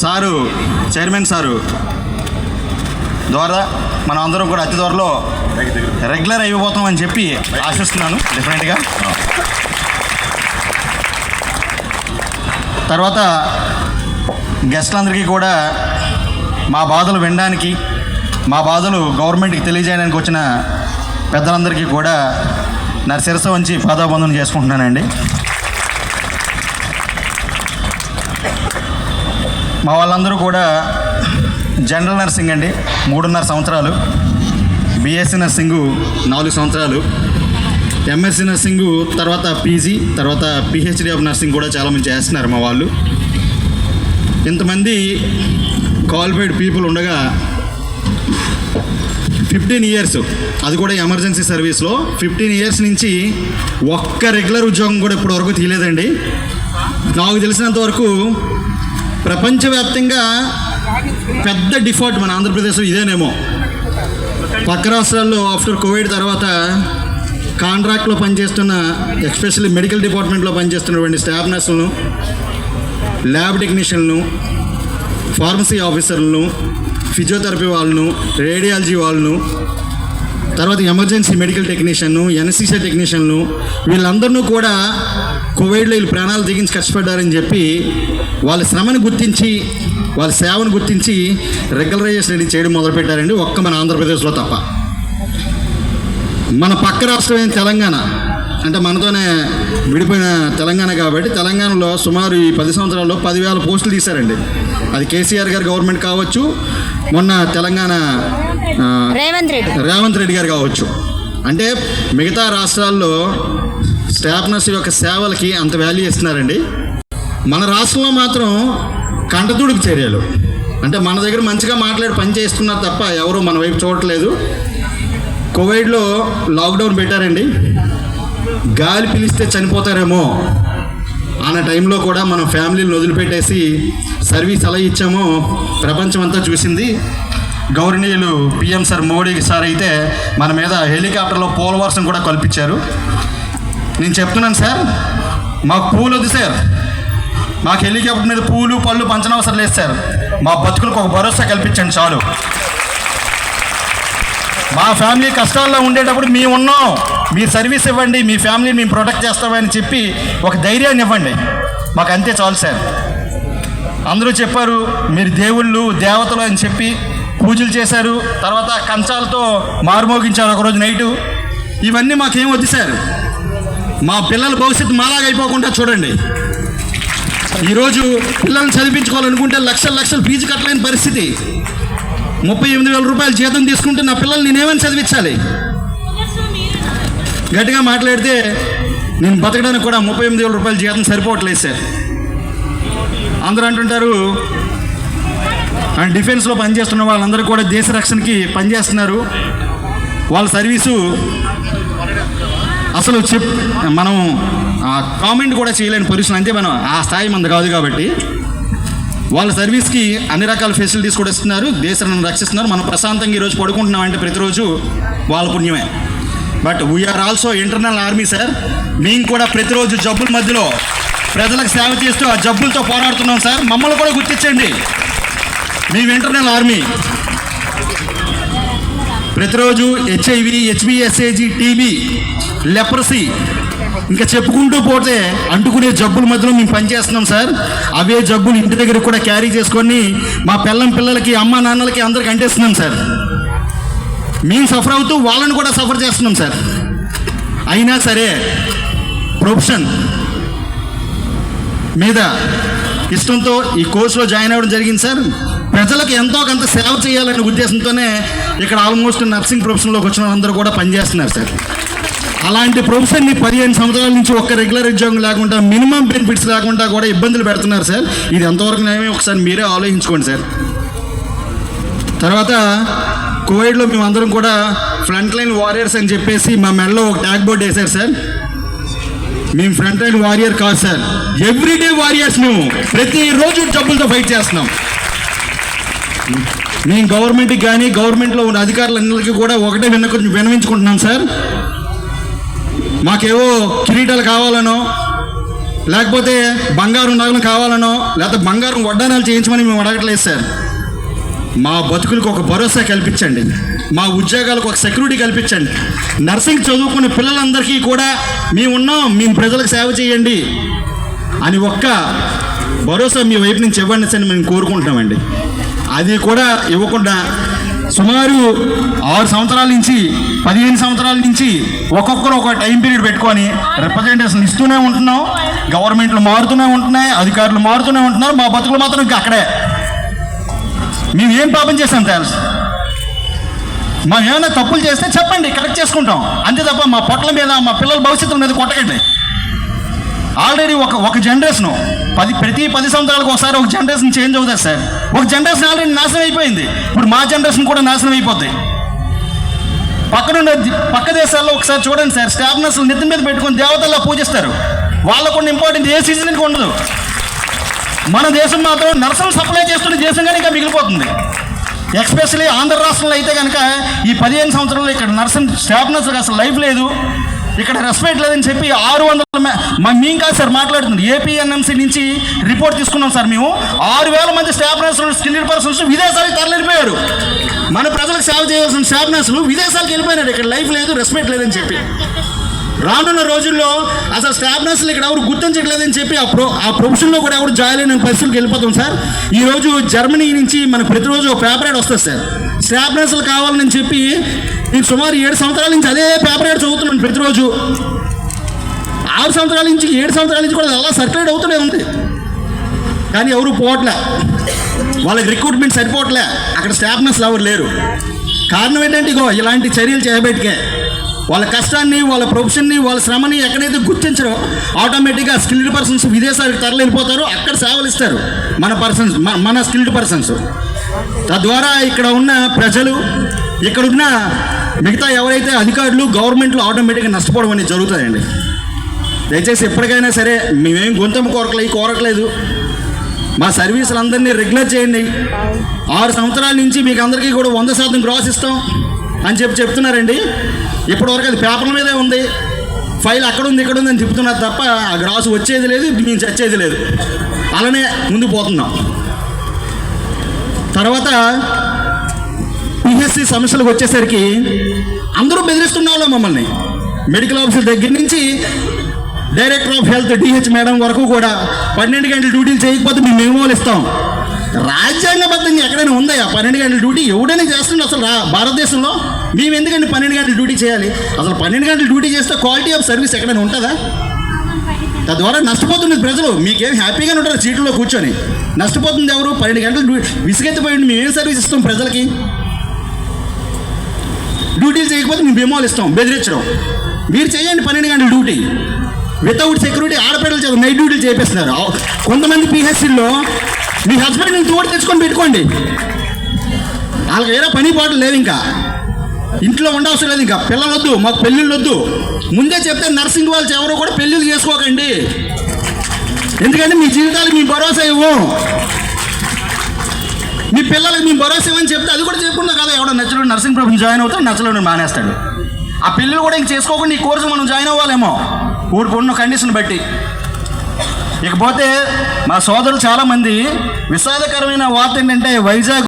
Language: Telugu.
Sir chairman sir. ద్వారా మనం అందరం కూడా అతి త్వరలో రెగ్యులర్ అయిపోతామని చెప్పి ఆశిస్తున్నాను డెఫినెట్గా తర్వాత గెస్ట్లందరికీ కూడా మా బాధలు వినడానికి మా బాధలు గవర్నమెంట్కి తెలియజేయడానికి వచ్చిన పెద్దలందరికీ కూడా నా శిరస వంచి పాదాబంధం చేసుకుంటున్నానండి. మా వాళ్ళందరూ కూడా జనరల్ నర్సింగ్ అండి మూడున్నర సంవత్సరాలు. బీఎస్సీ నర్సింగ్ నాలుగు సంవత్సరాలు. ఎంఎస్సీ నర్సింగ్ తర్వాత పీజీ తర్వాత పిహెచ్డి ఆఫ్ నర్సింగ్ కూడా చాలామంది చేస్తున్నారు మా వాళ్ళు. ఇంతమంది క్వాలిఫైడ్ పీపుల్ ఉండగా ఫిఫ్టీన్ ఇయర్స్ అది కూడా ఎమర్జెన్సీ సర్వీస్లో ఫిఫ్టీన్ ఇయర్స్ నుంచి ఒక్క రెగ్యులర్ ఉద్యోగం కూడా ఇప్పటివరకు తీయలేదండి. నాకు తెలిసినంత వరకు ప్రపంచవ్యాప్తంగా పెద్ద డిఫాల్ట్ మన ఆంధ్రప్రదేశ్ ఇదేనేమో. పక్క రాష్ట్రాల్లో ఆఫ్టర్ కోవిడ్ తర్వాత కాంట్రాక్ట్లో పనిచేస్తున్న ఎస్పెషల్లీ మెడికల్ డిపార్ట్మెంట్లో పనిచేస్తున్నటువంటి స్టాఫ్ నర్సులను ల్యాబ్ టెక్నీషియన్లను ఫార్మసీ ఆఫీసర్లను ఫిజియోథెరపీ వాళ్ళను రేడియాలజీ వాళ్ళను తర్వాత ఎమర్జెన్సీ మెడికల్ టెక్నీషియన్ను ఎన్ఎస్సీసీ టెక్నీషియన్లు వీళ్ళందరినూ కూడా కోవిడ్లో వీళ్ళు ప్రాణాలు దిగించి కష్టపడ్డారని చెప్పి వాళ్ళ శ్రమను గుర్తించి వాళ్ళ సేవను గుర్తించి రెగ్యులరైజేషన్ అనేది చేయడం మొదలుపెట్టారండి. ఒక్క మన ఆంధ్రప్రదేశ్లో తప్ప. మన పక్క రాష్ట్రం ఏం తెలంగాణ? అంటే మనతోనే విడిపోయిన తెలంగాణ కాబట్టి తెలంగాణలో సుమారు ఈ పది సంవత్సరాల్లో పదివేల పోస్టులు తీశారండి. అది కేసీఆర్ గారి గవర్నమెంట్ కావచ్చు మొన్న తెలంగాణ రేవంత్ రెడ్డి. రేవంత్ రెడ్డి గారు కావచ్చు. అంటే మిగతా రాష్ట్రాల్లో స్టాఫ్ నర్సు యొక్క సేవలకి అంత వాల్యూ ఇస్తున్నారండి. మన రాష్ట్రంలో మాత్రం కంటతుడుకు చర్యలు అంటే మన దగ్గర మంచిగా మాట్లాడి పని చేస్తున్నారు తప్ప ఎవరు మన వైపు చూడట్లేదు. కోవిడ్లో లాక్డౌన్ పెట్టారండి. గాలి పిలిస్తే చనిపోతారేమో అన్న టైంలో కూడా మనం ఫ్యామిలీని వదిలిపెట్టేసి సర్వీస్ ఎలా ఇచ్చామో ప్రపంచం అంతా చూసింది. గౌరవనీయులు పిఎం సార్ మోడీ సార్ అయితే మన మీద హెలికాప్టర్లో పోలవర్షం కూడా కల్పించారు. నేను చెప్తున్నాను సార్ మాకు పూలు వద్దు సార్. మాకు హెలికాప్టర్ మీద పూలు పళ్ళు పంచనవసరం లేదు సార్. మా బతుకులకు ఒక భరోసా కల్పించండి చాలు. మా ఫ్యామిలీ కష్టాల్లో ఉండేటప్పుడు మేము ఉన్నాం. మీ సర్వీస్ ఇవ్వండి మీ ఫ్యామిలీని మేము ప్రొటెక్ట్ చేస్తామని చెప్పి ఒక ధైర్యాన్ని ఇవ్వండి. మాకు అంతే చాలు సార్. అందరూ చెప్పారు మీరు దేవుళ్ళు దేవతలు అని చెప్పి పూజలు చేశారు. తర్వాత కంచాలతో మారుమోగించారు ఒకరోజు నైటు. ఇవన్నీ మాకేం వద్దు సార్. మా పిల్లల భవిష్యత్తు మాలాగైపోకుండా అయిపోకుండా చూడండి. ఈరోజు పిల్లల్ని చదివించుకోవాలనుకుంటే లక్షల లక్షలు ఫీజు కట్టలేని పరిస్థితి. ముప్పై ఎనిమిది వేల రూపాయలు జీతం తీసుకుంటే నా పిల్లల్ని నేనేమని చదివించాలి? గట్టిగా మాట్లాడితే నేను బతకడానికి కూడా ముప్పై ఎనిమిది వేల రూపాయలు జీతం సరిపోవట్లేదు సార్. అందరూ అంటుంటారు అండ్ డిఫెన్స్లో పనిచేస్తున్న వాళ్ళందరూ కూడా దేశ రక్షణకి పనిచేస్తున్నారు. వాళ్ళ సర్వీసు అసలు చెప్ మనం కామెంట్ కూడా చేయలేని పొజిషన్ అంతే మనం ఆ స్థాయి మంది కాదు కాబట్టి. వాళ్ళ సర్వీస్కి అన్ని రకాల ఫెసిలిటీస్ కూడా ఇస్తున్నారు. దేశాన్ని రక్షిస్తున్నారు. మనం ప్రశాంతంగా ఈరోజు పడుకుంటున్నాం అంటే ప్రతిరోజు వాళ్ళ పుణ్యమే. But we are also internal army sir మేము కూడా ప్రతిరోజు జబ్బుల మధ్యలో ప్రజలకు సేవ చేస్తూ ఆ జబ్బులతో పోరాడుతున్నాం సార్ మమ్మల్ని కూడా గుర్తించండి. మేము ఇంటర్నల్ ఆర్మీ ప్రతిరోజు హెచ్ఐవి హెచ్బిఎస్ఏజీ టీబీ లెప్రసీ ఇంకా చెప్పుకుంటూ పోతే అంటుకునే జబ్బుల మధ్యలో మేము పనిచేస్తున్నాం సార్. అవే జబ్బులు ఇంటి దగ్గర కూడా క్యారీ చేసుకొని మా పిల్లం పిల్లలకి అమ్మ నాన్నలకి అందరికి అంటేస్తున్నాం సార్. మేము సఫర్ అవుతూ వాళ్ళని కూడా సఫర్ చేస్తున్నాం సార్. అయినా సరే ప్రొఫెషన్ మీద ఇష్టంతో ఈ కోర్సులో జాయిన్ అవ్వడం జరిగింది సార్. ప్రజలకు ఎంతో కొంత సేవ చేయాలనే ఉద్దేశంతోనే ఇక్కడ ఆల్మోస్ట్ నర్సింగ్ ప్రొఫెషన్లోకి వచ్చిన వాళ్ళందరూ కూడా పనిచేస్తున్నారు సార్. అలాంటి ప్రొఫెషన్ని పదిహేను సంవత్సరాల నుంచి ఒక్క రెగ్యులర్ ఉద్యోగం లేకుండా మినిమం బెనిఫిట్స్ లేకుండా కూడా ఇబ్బందులు పెడుతున్నారు సార్. ఇది ఎంతవరకు న్యాయమే? ఒకసారి మీరే ఆలోచించుకోండి సార్. తర్వాత కోవిడ్లో మేము అందరం కూడా ఫ్రంట్ లైన్ వారియర్స్ అని చెప్పేసి మా మెడలో ఒక ట్యాగ్ బోర్డ్ వేశారు సార్. మేము ఫ్రంట్ లైన్ వారియర్ కాదు సార్. ఎవ్రీడే వారియర్స్ మేము. ప్రతిరోజు డబ్బులతో ఫైట్ చేస్తున్నాం. మేము గవర్నమెంట్కి కానీ గవర్నమెంట్లో ఉన్న అధికారులందరికీ కూడా ఒకటే విన్న విన్నవించుకుంటున్నాం సార్. మాకేవో కిరీటాలు కావాలనో లేకపోతే బంగారం నగలు కావాలనో లేకపోతే బంగారం వడ్డానాలు చేయించమని మేము అడగట్లేదు సార్. మా బతుకులకు ఒక భరోసా కల్పించండి. మా ఉద్యోగాలకు ఒక సెక్యూరిటీ కల్పించండి. నర్సింగ్ చదువుకునే పిల్లలందరికీ కూడా మేమున్నాం మేము ప్రజలకు సేవ చేయండి అని ఒక్క భరోసా మీ వైపు నుంచి ఇవ్వండి అని మేము కోరుకుంటున్నామండి. అది కూడా ఇవ్వకుండా సుమారు ఆరు సంవత్సరాల నుంచి పదిహేను సంవత్సరాల నుంచి ఒక్కొక్కరు ఒక టైం పీరియడ్ పెట్టుకొని రిప్రజెంటేషన్ ఇస్తూనే ఉంటున్నాం గవర్నమెంట్లు మారుతూనే ఉంటున్నాయి అధికారులు మారుతూనే ఉంటున్నారు మా బతుకులు మాత్రం ఇంకా అక్కడే. మేము ఏం పాపం చేసాం తెలుసు? మనం ఏమైనా తప్పులు చేస్తే చెప్పండి కరెక్ట్ చేసుకుంటాం. అంతే తప్ప మా పొట్ల మీద మా పిల్లల భవిష్యత్తు మీద కొట్టకండి. ఆల్రెడీ ఒక ఒక జనరేషన్ పది ప్రతి పది సంవత్సరాలకు ఒకసారి ఒక జనరేషన్ చేంజ్ అవుతుంది సార్. ఒక జనరేషన్ ఆల్రెడీ నాశనం అయిపోయింది. ఇప్పుడు మా జనరేషన్ కూడా నాశనం అయిపోద్ది. పక్కనున్న పక్క దేశాల్లో ఒకసారి చూడండి సార్ స్టాఫ్ నర్సులు నెత్తి మీద పెట్టుకొని దేవతల్లా పూజిస్తారు. వాళ్ళకు ఇంపార్టెంట్ ఏ సీజన్కి ఉండదు. మన దేశం మాత్రం నర్సులు సప్లై చేస్తున్న దేశంగానే ఇంకా మిగిలిపోతుంది. ఎక్స్పెషలీ ఆంధ్ర రాష్ట్రంలో అయితే కనుక ఈ పదిహేను సంవత్సరంలో ఇక్కడ నర్సింగ్ స్టాఫ్నర్స్ అసలు లైఫ్ లేదు. ఇక్కడ రెస్పెక్ట్ లేదని చెప్పి ఆరు వందల మ- మేము కాదు సార్ మాట్లాడుతుంది. ఏపీఎన్ఎంసీ నుంచి రిపోర్ట్ తీసుకున్నాం సార్ మేము. ఆరు వేల మంది స్టాఫ్ నర్సులు స్కిల్డ్ పర్సన్స్ విదేశాలకు తరలిపోయారు. మన ప్రజలకు సేవ చేయాల్సిన స్టాఫ్ నర్సులు విదేశాలకు వెళ్ళిపోయినారు. ఇక్కడ లైఫ్ లేదు రెస్పెక్ట్ లేదని చెప్పి. రానున్న రోజుల్లో అసలు స్టాఫ్ నర్సులు ఇక్కడ ఎవరు గుర్తించట్లేదని చెప్పి ఆ ప్రొ ఆ ప్రొఫెషన్లో కూడా ఎవరు జాయిన్ అయిన పరిస్థితులకు వెళ్ళిపోతాం సార్. ఈరోజు జర్మనీ నుంచి మనకు ప్రతిరోజు ఒక పేపర్ యాడ్ వస్తుంది సార్. స్టాఫ్ నర్సులు కావాలని చెప్పి నేను సుమారు ఏడు సంవత్సరాల నుంచి అదే పేపర్ ఏడు చదువుతున్నాను ప్రతిరోజు. ఆరు సంవత్సరాల నుంచి ఏడు సంవత్సరాల నుంచి కూడా అలా సర్క్యులేట్ అవుతూనే ఉంది. కానీ ఎవరు పోవట్లే. వాళ్ళకి రిక్రూట్మెంట్ సరిపోవట్లే. అక్కడ స్టాఫ్నెస్ ఎవరు లేరు. కారణం ఏంటంటే ఇగో ఇలాంటి చర్యలు చేయబెట్టుకే వాళ్ళ కష్టాన్ని వాళ్ళ ప్రొఫెషన్ని వాళ్ళ శ్రమని ఎక్కడైతే గుర్తించరో ఆటోమేటిక్గా స్కిల్డ్ పర్సన్స్ విదేశాలకు తరలిపోతారో అక్కడ సేవలు ఇస్తారు. మన పర్సన్స్ మన- మన స్కిల్డ్ పర్సన్స్ తద్వారా ఇక్కడ ఉన్న ప్రజలు ఇక్కడ ఉన్న మిగతా ఎవరైతే అధికారులు గవర్నమెంట్లో ఆటోమేటిక్గా నష్టపోవడం అనేది జరుగుతుందండి. దయచేసి ఎప్పటికైనా సరే మేమేం గొంతమ్మ కోరకలేదు కోరట్లేదు. మా సర్వీసులు అందరినీ రెగ్యులర్ చేయండి. ఆరు సంవత్సరాల నుంచి మీకు అందరికీ కూడా వంద శాతం గ్రాస్ ఇస్తాం అని చెప్పి చెప్తున్నారండి. ఇప్పటివరకు అది పేపర్ల మీదే ఉంది. ఫైల్ అక్కడ ఉంది ఇక్కడ ఉంది అని చెప్తున్నారు తప్ప ఆ గ్రాస్ వచ్చేది లేదు మేము చచ్చేది లేదు. అలానే ముందుకు పోతున్నాం. తర్వాత పిహెచ్సి సమస్యలకు వచ్చేసరికి అందరూ బెదిరిస్తున్న మమ్మల్ని. మెడికల్ ఆఫీసర్ దగ్గర నుంచి director of health DH madam వరకు కూడా పన్నెండు గంటల డ్యూటీలు చేయకపోతే మేము మెమోలు ఇస్తాం రాజ్యాంగబద్ధంగా ఎక్కడైనా ఉందా పన్నెండు గంటల డ్యూటీ ఎవడైనా చేస్తుండే అసలు రా భారతదేశంలో? మేము ఎందుకండి పన్నెండు గంటల డ్యూటీ చేయాలి? అసలు పన్నెండు గంటల డ్యూటీ చేస్తే క్వాలిటీ ఆఫ్ సర్వీస్ ఎక్కడైనా ఉంటుందా? తద్వారా నష్టపోతున్నది ప్రజలు. మీకేం హ్యాపీగానే ఉంటారు సీట్లో కూర్చొని. నష్టపోతుంది ఎవరు? పన్నెండు గంటలు డ్యూ- విసిగెత్తిపోయింది మేము ఏం సర్వీస్ ఇస్తాం ప్రజలకి? డ్యూటీలు చేయకపోతే మేము బెమోలు ఇస్తాం బెదిరించడం. మీరు చేయండి పన్నెండు గంటల డ్యూటీ. వితౌట్ సెక్యూరిటీ ఆడపిల్లలు చేత నైట్ డ్యూటీలు చేపిస్తున్నారు. కొంతమంది పిహెచ్సిల్లో మీ హస్బెండ్ నేను తోడు తెచ్చుకొని పెట్టుకోండి. వాళ్ళకి వేరే పని పాటలు లేవు ఇంకా. ఇంట్లో ఉండవసరం లేదు ఇంకా. పిల్లలు వద్దు మాకు పెళ్ళిళ్ళు వద్దు. ముందే చెప్తే నర్సింగ్ వాళ్ళు ఎవరో కూడా పెళ్ళిళ్ళు చేసుకోకండి. ఎందుకంటే మీ జీవితాలు మీ భరోసా ఇవ్వం. మీ పిల్లలకి మీ భరోసా ఇవ్వని చెప్తే అది కూడా చెప్పకుండా కదా. ఎవడో నచ్చలో నర్సింగ్ ప్రభుత్వం జాయిన్ అవుతాడు నచ్చలేడు మానేస్తాడు. ఆ పిల్లలు కూడా ఇంక చేసుకోకుండా ఈ కోర్సు మనం జాయిన్ అవ్వాలేమో. ఊరికి ఉన్న కండిషన్ బట్టి. ఇకపోతే మా సోదరులు చాలామంది విషాదకరమైన వార్త ఏంటంటే వైజాగ్